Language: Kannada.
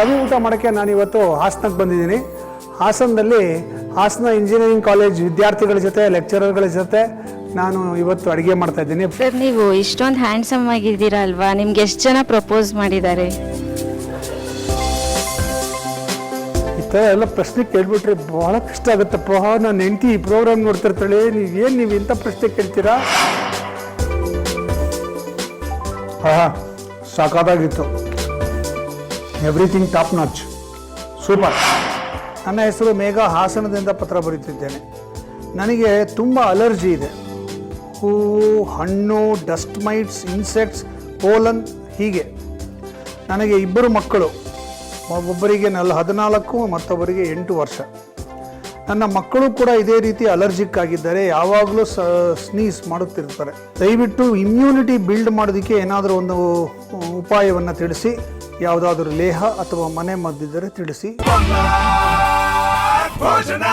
ಸವಿ ಊಟ ಮಾಡೋಕ್ಕೆ ನಾನು ಇವತ್ತು ಹಾಸನಕ್ಕೆ ಬಂದಿದ್ದೀನಿ. ಹಾಸನದಲ್ಲಿ ಹಾಸನ ಇಂಜಿನಿಯರಿಂಗ್ ಕಾಲೇಜ್ ವಿದ್ಯಾರ್ಥಿಗಳ ಜೊತೆ ಲೆಕ್ಚರರ್ಗಳ ಜೊತೆ ನಾನು ಇವತ್ತು ಅಡುಗೆ ಮಾಡ್ತಾ ಇದ್ದೀನಿ. ಸರ್ ನೀವು ಇಷ್ಟೊಂದು ಹ್ಯಾಂಡ್ಸಮ್ ಆಗಿದ್ದೀರಾ ಅಲ್ವಾ? ನಿಮ್ಗೆ ಎಷ್ಟು ಜನ ಪ್ರಪೋಸ್ ಮಾಡಿದ್ದಾರೆ? ಈ ಥರ ಎಲ್ಲ ಪ್ರಶ್ನೆ ಕೇಳ್ಬಿಟ್ರೆ ಬಹಳ ಕಷ್ಟ ಆಗುತ್ತಪ್ಪ. ನಾನು ಹೆಂಡತಿ ಈ ಪ್ರೋಗ್ರಾಮ್ ನೋಡ್ತಿರ್ತಾಳೆ. ನೀವು ಏನು ನೀವು ಇಂಥ ಪ್ರಶ್ನೆ ಕೇಳ್ತೀರಾ? ಹಾಂ ಸಾಕಾದಾಗಿತ್ತು. ಎವ್ರಿಥಿಂಗ್ ಟಾಪ್ ನಾಚ್ ಸೂಪರ್ ನನ್ನ ಹೆಸರು ಮೇಘ ಹಾಸನದಿಂದ ಪತ್ರ ಬರೀತಿದ್ದೇನೆ. ನನಗೆ ತುಂಬ ಅಲರ್ಜಿ ಇದೆ. ಹೂವು, ಹಣ್ಣು ಡಸ್ಟ್ ಮೈಟ್ಸ್ ಇನ್ಸೆಕ್ಟ್ಸ್ ಪೋಲನ್ ಹೀಗೆ. ನನಗೆ ಇಬ್ಬರು ಮಕ್ಕಳು. ಒಬ್ಬರಿಗೆ ನಲ್ ಹದಿನಾಲ್ಕು, ಮತ್ತೊಬ್ಬರಿಗೆ ಎಂಟು ವರ್ಷ. ನನ್ನ ಮಕ್ಕಳು ಕೂಡ ಇದೇ ರೀತಿ ಅಲರ್ಜಿಕ್ ಆಗಿದ್ದಾರೆ ಯಾವಾಗಲೂ ಸ ಸ್ನೀಸ್ ಮಾಡುತ್ತಿರ್ತಾರೆ. ದಯವಿಟ್ಟು ಇಮ್ಯುನಿಟಿ ಬಿಲ್ಡ್ ಮಾಡೋದಕ್ಕೆ ಏನಾದರೂ ಒಂದು ಉಪಾಯವನ್ನು ತಿಳಿಸಿ. ಯಾವುದಾದ್ರೂ ಲೇಹ ಅಥವಾ ಮನೆ ಮದ್ದಿದ್ದರೆ ತಿಳಿಸಿ. ಭೋಜನ!